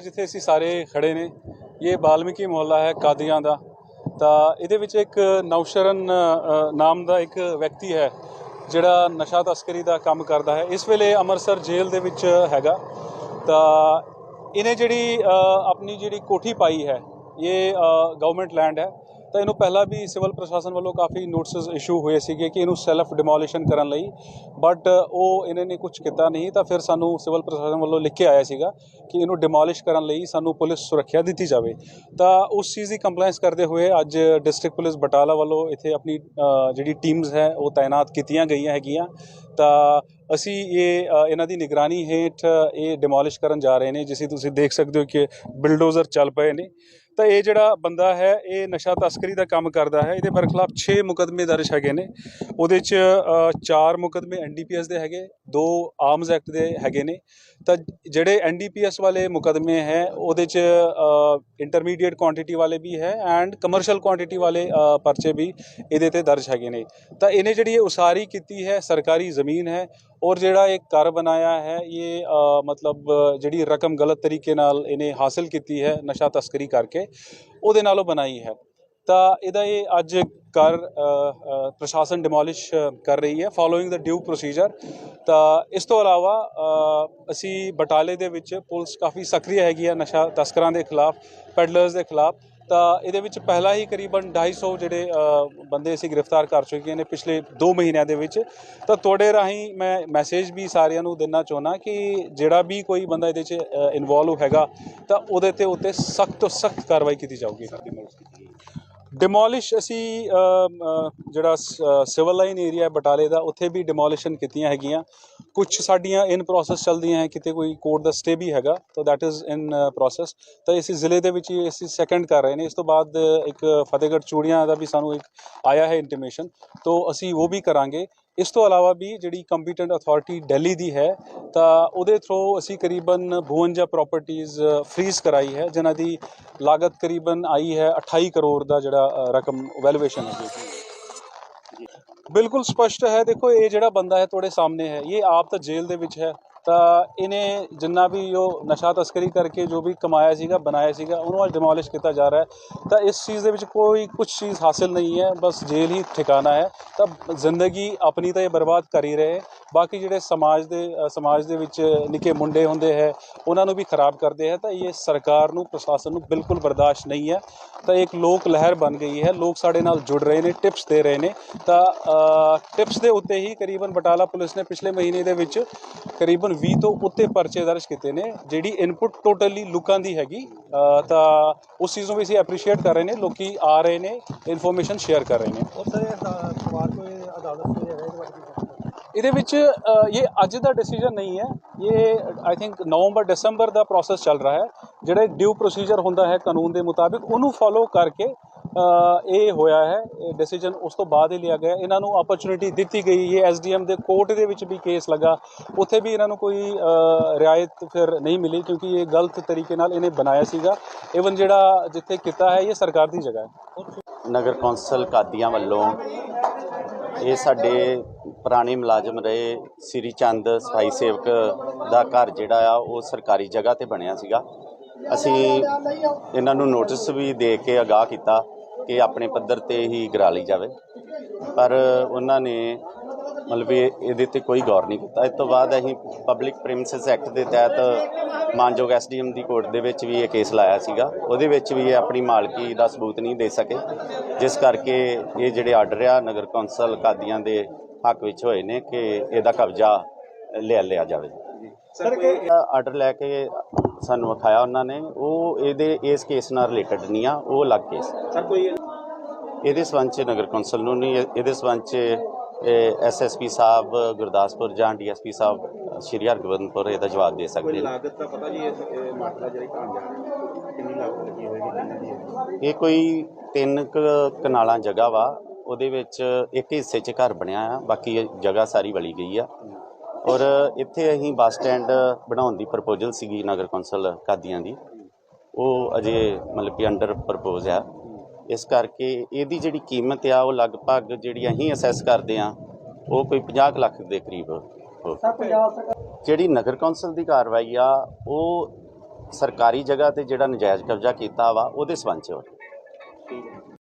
जिथे अ सारे खड़े ने यह बाल्मीकि मोहल्ला है कादिया का ਤਾਂ ਇਹਦੇ ਵਿੱਚ ਇੱਕ ਨੌਸ਼ਰਨ ਨਾਮ ਦਾ ਇੱਕ ਵਿਅਕਤੀ ਹੈ, ਜਿਹੜਾ ਨਸ਼ਾ ਤਸਕਰੀ ਦਾ ਕੰਮ ਕਰਦਾ ਹੈ। ਇਸ ਵੇਲੇ ਅੰਮ੍ਰਿਤਸਰ ਜੇਲ੍ਹ ਦੇ ਵਿੱਚ ਹੈਗਾ। ਤਾਂ ਇਹਨੇ ਜਿਹੜੀ ਆਪਣੀ ਜਿਹੜੀ ਕੋਠੀ ਪਾਈ ਹੈ, ਇਹ ਗਵਰਨਮੈਂਟ ਲੈਂਡ ਹੈ। ਤਾਂ ਇਹਨੂੰ ਪਹਿਲਾਂ ਵੀ ਸਿਵਲ ਪ੍ਰਸ਼ਾਸਨ ਵੱਲੋਂ ਕਾਫੀ ਨੋਟਿਸਸ ਇਸ਼ੂ ਹੋਏ ਸੀਗੇ ਕਿ ਇਹਨੂੰ ਸੈਲਫ ਡਿਮੋਲੀਸ਼ਨ ਕਰਨ ਲਈ ਬਟ ਉਹ ਇਹਨਾਂ ਨੇ ਕੁਝ ਕੀਤਾ ਨਹੀਂ, ਤਾਂ ਫਿਰ ਸਾਨੂੰ ਸਿਵਲ ਪ੍ਰਸ਼ਾਸਨ ਵੱਲੋਂ ਲਿਖ ਕੇ ਆਇਆ ਸੀਗਾ ਕਿ ਇਹਨੂੰ ਡਿਮੋਲਿਸ਼ ਕਰਨ ਲਈ ਸਾਨੂੰ ਪੁਲਿਸ ਸੁਰੱਖਿਆ ਦਿੱਤੀ ਜਾਵੇ। ਤਾਂ ਉਸ ਚੀਜ਼ ਦੀ ਕੰਪਲਾਈਂਸ ਕਰਦੇ ਹੋਏ ਅੱਜ ਡਿਸਟ੍ਰਿਕਟ ਪੁਲਿਸ ਬਟਾਲਾ ਵੱਲੋਂ ਇੱਥੇ ਆਪਣੀ ਜਿਹੜੀ ਟੀਮਸ ਹੈ, ਉਹ ਤਾਇਨਾਤ ਕੀਤੀਆਂ ਗਈਆਂ ਹੈਗੀਆਂ। ਤਾਂ ਅਸੀਂ ਇਹ ਇਹਨਾਂ ਦੀ ਨਿਗਰਾਨੀ ਹੇਠ ਇਹ ਡਿਮੋਲਿਸ਼ ਕਰਨ ਜਾ ਰਹੇ ਨੇ, ਜਿਸੇ ਤੁਸੀਂ ਦੇਖ ਸਕਦੇ ਹੋ ਕਿ ਬਿਲਡੋਜ਼ਰ ਚੱਲ ਪਏ ਨੇ। ਤਾਂ ਇਹ ਜਿਹੜਾ ਬੰਦਾ ਹੈ, ਇਹ ਨਸ਼ਾ ਤਸਕਰੀ ਦਾ ਕੰਮ ਕਰਦਾ ਹੈ। ਇਹਦੇ ਬਰਖਲਾਫ 6 ਮੁਕਦਮੇ ਦਰਜ ਹੈਗੇ ਨੇ। ਉਹਦੇ ਚ 4 ਮੁਕਦਮੇ ਐਨਡੀਪੀਐਸ ਦੇ ਹੈਗੇ, ਦੋ ਆਰਮਸ ਐਕਟ ਦੇ ਹੈਗੇ ਨੇ। ਤਾਂ ਜਿਹੜੇ ਐਨਡੀਪੀਐਸ ਵਾਲੇ ਮੁਕਦਮੇ ਹੈ, ਉਹਦੇ ਚ ਇੰਟਰਮੀਡੀਏਟ ਕੁਆਂਟੀਟੀ ਵਾਲੇ ਵੀ ਹੈ ਐਂਡ ਕਮਰਸ਼ੀਅਲ ਕੁਆਂਟੀਟੀ ਵਾਲੇ ਪਰਚੇ ਵੀ ਇਹਦੇ ਤੇ ਦਰਜ ਹੈਗੇ ਨੇ। ਤਾਂ ਇਹਨੇ ਜਿਹੜੀ ਇਹ ਉਸਾਰੀ ਕੀਤੀ ਹੈ, ਸਰਕਾਰੀ ਜ਼ਮੀਨ ਹੈ ਔਰ ਜਿਹੜਾ ਇਹ ਘਰ ਬਣਾਇਆ ਹੈ, ਇਹ ਮਤਲਬ, ਜਿਹੜੀ ਰਕਮ ਗਲਤ ਤਰੀਕੇ ਨਾਲ ਇਹਨੇ ਹਾਸਲ ਕੀਤੀ ਹੈ, ਨਸ਼ਾ ਤਸਕਰੀ ਕਰਕੇ, ਉਹਦੇ ਨਾਲੋਂ ਬਣਾਈ ਹੈ। ਤਾਂ ਇਹਦਾ ਇਹ ਅੱਜ ਘਰ ਪ੍ਰਸ਼ਾਸਨ ਡਿਮੋਲਿਸ਼ ਕਰ ਰਹੀ ਹੈ ਫਾਲੋਇੰਗ ਦਾ ਡਿਊ ਪ੍ਰੋਸੀਜਰ ਤਾਂ ਇਸ ਤੋਂ ਇਲਾਵਾ ਅਸੀਂ ਬਟਾਲੇ ਦੇ ਵਿੱਚ ਪੁਲਿਸ ਕਾਫੀ ਸਕਰੀਅ ਹੈਗੀ ਹੈ ਨਸ਼ਾ ਤਸਕਰਾਂ ਦੇ ਖਿਲਾਫ ਪੈਡਲਰਸ ਦੇ ਖਿਲਾਫ। ਤਾਂ ਇਹਦੇ ਵਿੱਚ ਪਹਿਲਾਂ ਹੀ ਕਰੀਬਨ 250 ਜਿਹੜੇ ਬੰਦੇ ਅਸੀਂ ਗ੍ਰਿਫਤਾਰ ਕਰ ਚੁੱਕੇ ਨੇ ਪਿਛਲੇ 2 ਮਹੀਨਿਆਂ ਦੇ ਵਿੱਚ। ਤਾਂ ਤੁਹਾਡੇ ਰਾਹੀਂ ਮੈਂ ਮੈਸੇਜ ਵੀ ਸਾਰਿਆਂ ਨੂੰ ਦੇਣਾ ਚਾਹੁੰਦਾ ਕਿ ਜਿਹੜਾ ਵੀ ਕੋਈ ਬੰਦਾ ਇਹਦੇ 'ਚ ਇਨਵੋਲਵ ਹੈਗਾ, ਤਾਂ ਉਹਦੇ ਤੇ ਉੱਤੇ ਸਖਤ ਤੋਂ ਸਖਤ ਕਾਰਵਾਈ ਕੀਤੀ ਜਾਊਗੀ। ਸਾਡੀ ਡਿਮੋਲਿਸ਼ ਅਸੀਂ ਜਿਹੜਾ ਸਿਵਲ ਲਾਈਨ ਏਰੀਆ ਬਟਾਲੇ ਦਾ, ਉੱਥੇ ਵੀ ਡਿਮੋਲਿਸ਼ਨ ਕੀਤੀਆਂ ਹੈਗੀਆਂ। ਕੁਝ ਸਾਡੀਆਂ ਇਨ ਪ੍ਰੋਸੈਸ ਚੱਲਦੀਆਂ ਹੈ, ਕਿਤੇ ਕੋਈ ਕੋਰਟ ਦਾ ਸਟੇ ਵੀ ਹੈਗਾ, ਤਾਂ ਦੈਟ ਇਜ਼ ਇਨ ਪ੍ਰੋਸੈਸ ਤਾਂ ਇਸ ਜ਼ਿਲ੍ਹੇ ਦੇ ਵਿੱਚ ਹੀ ਅਸੀਂ ਸੈਕੰਡ ਕਰ ਰਹੇ ਨੇ। ਇਸ ਤੋਂ ਬਾਅਦ ਇੱਕ ਫਤਿਹਗੜ੍ਹ ਚੂੜੀਆਂ ਦਾ ਵੀ ਸਾਨੂੰ ਇੱਕ ਆਇਆ ਹੈ ਇੰਟੀਮੇਸ਼ਨ ਤੋਂ ਅਸੀਂ ਉਹ ਵੀ ਕਰਾਂਗੇ। ਇਸ ਤੋਂ ਇਲਾਵਾ ਵੀ ਜਿਹੜੀ ਕੰਪੀਟੈਂਟ ਅਥਾਰਟੀ ਦਿੱਲੀ ਦੀ ਹੈ, ਤਾਂ ਉਹਦੇ ਥਰੂ ਅਸੀਂ ਕਰੀਬਨ 52 ਪ੍ਰਾਪਰਟੀਆਂ ਫ੍ਰੀਜ਼ ਕਰਾਈ ਹੈ, ਜਿਨ੍ਹਾਂ ਦੀ ਲਾਗਤ ਕਰੀਬਨ ਆਈ ਹੈ 28 ਕਰੋੜ ਦਾ ਜਿਹੜਾ ਰਕਮ ਵੈਲੂਏਸ਼ਨ ਹੈ। ਬਿਲਕੁਲ ਸਪਸ਼ਟ ਹੈ, ਦੇਖੋ ਇਹ ਜਿਹੜਾ ਬੰਦਾ ਹੈ ਤੁਹਾਡੇ ਸਾਹਮਣੇ ਹੈ, ਇਹ ਆਪ ਤਾਂ ਜੇਲ੍ਹ ਦੇ ਵਿੱਚ ਹੈ। ਤਾਂ ਇਹਨੇ ਜਿੰਨਾ ਵੀ ਉਹ ਨਸ਼ਾ ਤਸਕਰੀ ਕਰਕੇ ਜੋ ਵੀ ਕਮਾਇਆ ਸੀਗਾ, ਬਣਾਇਆ ਸੀਗਾ, ਉਹਨੂੰ ਅੱਜ ਡਿਮੋਲਿਸ਼ ਕੀਤਾ ਜਾ ਰਿਹਾ ਹੈ। ਤਾਂ ਇਸ ਚੀਜ਼ ਦੇ ਵਿੱਚ ਕੋਈ ਕੁਝ ਚੀਜ਼ ਹਾਸਿਲ ਨਹੀਂ ਹੈ, ਬਸ ਜੇਲ੍ਹ ਹੀ ਠਿਕਾਣਾ ਹੈ। ਤਾਂ ਜ਼ਿੰਦਗੀ ਆਪਣੀ ਤਾਂ ਇਹ ਬਰਬਾਦ ਕਰ ਹੀ ਰਹੇ। ਬਾਕੀ ਜਿਹੜੇ ਸਮਾਜ ਦੇ ਸਮਾਜ ਦੇ ਵਿੱਚ ਨਿੱਕੇ ਮੁੰਡੇ ਹੁੰਦੇ ਹੈ, ਉਹਨਾਂ ਨੂੰ ਵੀ ਖਰਾਬ ਕਰਦੇ ਹੈ, ਤਾਂ ਇਹ ਸਰਕਾਰ ਨੂੰ, ਪ੍ਰਸ਼ਾਸਨ ਨੂੰ ਬਿਲਕੁਲ ਬਰਦਾਸ਼ਤ ਨਹੀਂ ਹੈ। ਤਾਂ ਇੱਕ ਲੋਕ ਲਹਿਰ ਬਣ ਗਈ ਹੈ, ਲੋਕ ਸਾਡੇ ਨਾਲ ਜੁੜ ਰਹੇ ਨੇ, ਟਿਪਸ ਦੇ ਰਹੇ ਨੇ। ਤਾਂ ਟਿਪਸ ਦੇ ਉੱਤੇ ਹੀ ਕਰੀਬਨ ਬਟਾਲਾ ਪੁਲਿਸ ਨੇ ਪਿਛਲੇ ਮਹੀਨੇ ਦੇ ਵਿੱਚ ਕਰੀਬਨ 20 ਤੋਂ ਉੱਤੇ ਪਰਚੇ ਦਰਜ ਕੀਤੇ ਨੇ, ਜਿਹੜੀ ਇਨਪੁਟ ਟੋਟਲੀ ਲੋਕਾਂ ਦੀ ਹੈਗੀ। ਤਾਂ ਉਸ ਚੀਜ਼ ਨੂੰ ਵੀ ਅਸੀਂ ਐਪਰੀਸ਼ੀਏਟ ਕਰ ਰਹੇ ਨੇ, ਲੋਕੀ ਆ ਰਹੇ ਨੇ ਇਨਫੋਰਮੇਸ਼ਨ ਸ਼ੇਅਰ ਕਰ ਰਹੇ ਨੇ। ਔਰ ਸਰ, ਇਹ ਕੋਈ ਅਦਾਲਤ ਇਹਦੇ ਵਿੱਚ ਇਹ ਅੱਜ ਦਾ ਡਿਸੀਜਨ ਨਹੀਂ ਹੈ। ਇਹ I think November, December the process ਚੱਲ ਰਿਹਾ ਹੈ। ਜਿਹੜੇ ਡਿਊ ਪ੍ਰੋਸੀਜਰ ਹੁੰਦਾ ਹੈ, ਕਾਨੂੰਨ ਦੇ ਮੁਤਾਬਿਕ, ਉਹਨੂੰ ਫੋਲੋ ਕਰਕੇ ਇਹ ਹੋਇਆ ਹੈ। ਇਹ ਡਿਸੀਜਨ ਉਸ ਤੋਂ ਬਾਅਦ ਹੀ ਲਿਆ ਗਿਆ। ਇਹਨਾਂ ਨੂੰ ਓਪਰਚੁਨਿਟੀ ਦਿੱਤੀ ਗਈ। ਇਹ ਐਸਡੀਐਮ ਦੇ ਕੋਰਟ ਦੇ ਵਿੱਚ ਵੀ ਕੇਸ ਲੱਗਾ। ਉੱਥੇ ਵੀ ਇਹਨਾਂ ਨੂੰ ਕੋਈ ਰਿਆਇਤ ਫਿਰ ਨਹੀਂ ਮਿਲੀ, ਕਿਉਂਕਿ ਇਹ ਗਲਤ ਤਰੀਕੇ ਨਾਲ ਇਹਨੇ ਬਣਾਇਆ ਸੀਗਾ। ਇਵਨ ਜਿਹੜਾ ਜਿੱਥੇ ਕੀਤਾ ਹੈ, ਇਹ ਸਰਕਾਰ ਦੀ ਜਗ੍ਹਾ ਹੈ। ਨਗਰ ਕੌਂਸਲ ਕਾਦੀਆਂ ਵੱਲੋਂ ਇਹ ਸਾਡੇ ਪੁਰਾਣੇ ਮੁਲਾਜ਼ਮ ਰਹੇ, ਸ੍ਰੀ ਚੰਦ ਸਫ਼ਾਈ ਸੇਵਕ ਦਾ ਘਰ ਜਿਹੜਾ ਆ, ਉਹ ਸਰਕਾਰੀ ਜਗ੍ਹਾ ਤੇ ਬਣਿਆ ਸੀਗਾ। ਅਸੀਂ ਇਹਨਾਂ ਨੂੰ ਨੋਟਿਸ ਵੀ ਦੇ ਕੇ ਅਗਾਹ ਕੀਤਾ ਕਿ ਆਪਣੇ ਪੱਧਰ ਤੇ ਹੀ ਗਰਾ ਲਈ ਜਾਵੇ। ਪਰ ਉਹਨਾਂ ਨੇ ਮਤਲਬ ਇਹ ਇਹਦੇ ਤੇ ਕੋਈ ਗੌਰ ਨਹੀਂ ਕੀਤਾ। ਇਸ ਤੋਂ ਬਾਅਦ ਅਸੀਂ ਪਬਲਿਕ ਪ੍ਰੀਮਿਸਸ ਐਕਟ ਦੇ ਤਹਿਤ ਮਾਨਯੋਗ ਐਸਡੀਐਮ ਦੀ ਕੋਰਟ ਦੇ ਵਿੱਚ ਵੀ ਇਹ ਕੇਸ ਲਾਇਆ ਸੀਗਾ। ਉਹਦੇ ਵਿੱਚ ਵੀ ਇਹ ਆਪਣੀ ਮਾਲਕੀ ਦਾ ਸਬੂਤ ਨਹੀਂ ਦੇ ਸਕੇ। ਜਿਸ ਕਰਕੇ ਇਹ ਜਿਹੜੇ ਆਰਡਰ ਆ ਨਗਰ ਕੌਂਸਲ ਕਾਦੀਆਂ ਦੇ ਹੱਕ ਵਿੱਚ ਹੋਏ ਨੇ ਕਿ ਇਹਦਾ ਕਬਜ਼ਾ ਲੈ ਲਿਆ ਜਾਵੇ। ਸਰ ਕੋਈ ਆਰਡਰ ਲੈ ਕੇ ਸਾਨੂੰ ਵਿਖਾਇਆ ਉਹਨਾਂ ਨੇ। ਉਹ ਇਹਦੇ ਇਸ ਕੇਸ ਨਾਲ ਰਿਲੇਟਡ ਨਹੀਂ ਆ ਉਹ ਅਲੱਗ ਕੇਸ ਸਰ ਕੋਈ ਇਹਦੇ ਸਬੰਧ ਨਗਰ ਕੌਂਸਲ ਨੂੰ ਨਹੀਂ ਇਹਦੇ ਸਬੰਧ ਚ ਐਸ ਐਸ ਪੀ ਸਾਹਿਬ ਗੁਰਦਾਸਪੁਰ ਜਾਂ ਡੀ ਐੱਸ ਪੀ ਸਾਹਿਬ ਸ਼੍ਰੀ ਹਰਗੋਬਿੰਦਪੁਰ ਇਹਦਾ ਜਵਾਬ ਦੇ ਸਕਦੇ ਨੇ। ਲਾਗਤ ਦਾ ਪਤਾ ਜੀ ਇਸ ਮਾਤਰਾ ਜਿਹੜੀ ਕਾਂ ਜਾ ਰਹੀ ਕਿੰਨੀ ਲਾਗਤ ਲੱਗੀ ਹੋਏਗੀ ਇਹ ਕੋਈ ਤਿੰਨ ਕਨਾਲਾਂ ਜਗ੍ਹਾ ਵਾ ਉਹਦੇ ਵਿੱਚ ਇੱਕ ਹਿੱਸੇ 'ਚ ਘਰ ਬਣਿਆ ਆ ਬਾਕੀ ਜਗ੍ਹਾ ਸਾਰੀ ਵਲੀ ਗਈ ਆ। ਔਰ ਇੱਥੇ ਅਸੀਂ ਬੱਸ ਸਟੈਂਡ ਬਣਾਉਣ ਦੀ ਪ੍ਰਪੋਜ਼ਲ ਸੀਗੀ ਨਗਰ ਕੌਂਸਲ ਕਾਦੀਆਂ ਦੀ। ਉਹ ਅਜੇ ਮਤਲਬ ਕਿ ਅੰਡਰ ਪ੍ਰਪੋਜ਼ ਆ। ਇਸ ਕਰਕੇ ਇਹਦੀ ਜਿਹੜੀ ਕੀਮਤ ਆ ਉਹ ਲਗਭਗ ਜਿਹੜੀ ਅਸੀਂ ਅਸੈਸ ਕਰਦੇ ਆ ਉਹ ਕੋਈ 50 ਕੁ ਲੱਖ ਦੇ ਕਰੀਬ ਜਿਹੜੀ ਨਗਰ ਕੌਂਸਲ ਦੀ ਕਾਰਵਾਈ ਆ ਉਹ ਸਰਕਾਰੀ ਜਗ੍ਹਾ ਤੇ ਜਿਹੜਾ ਨਜਾਇਜ਼ ਕਬਜ਼ਾ ਕੀਤਾ ਵਾ ਉਹਦੇ ਸਬੰਧ ਚ